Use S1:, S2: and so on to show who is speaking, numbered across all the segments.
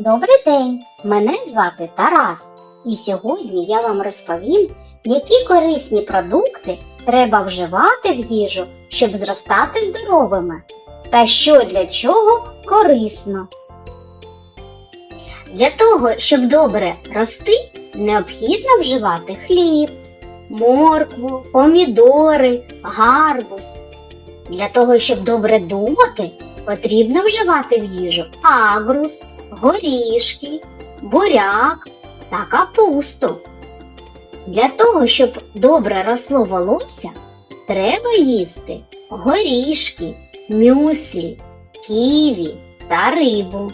S1: Добрий день! Мене звати Тарас. І сьогодні я вам розповім, які корисні продукти треба вживати в їжу, щоб зростати здоровими, та що для чого корисно. Для того, щоб добре рости, необхідно вживати хліб, моркву, помідори, гарбуз. Для того, щоб добре думати, потрібно вживати в їжу агрус, горішки, буряк та капусту. Для того, щоб добре росло волосся, треба їсти горішки, мюслі, ківі та рибу.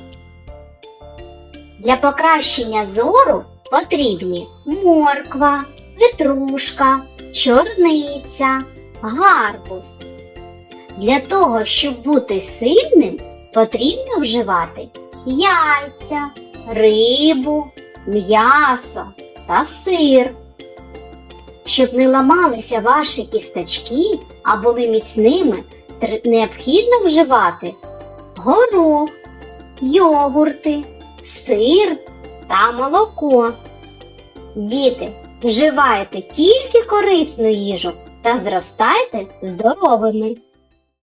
S1: Для покращення зору потрібні морква, петрушка, чорниця, гарбуз. Для того, щоб бути сильним, потрібно вживати яйця, рибу, м'ясо та сир. Щоб не ламалися ваші кісточки, а були міцними, необхідно вживати горох, йогурти, сир та молоко. Діти, вживайте тільки корисну їжу та зростайте здоровими.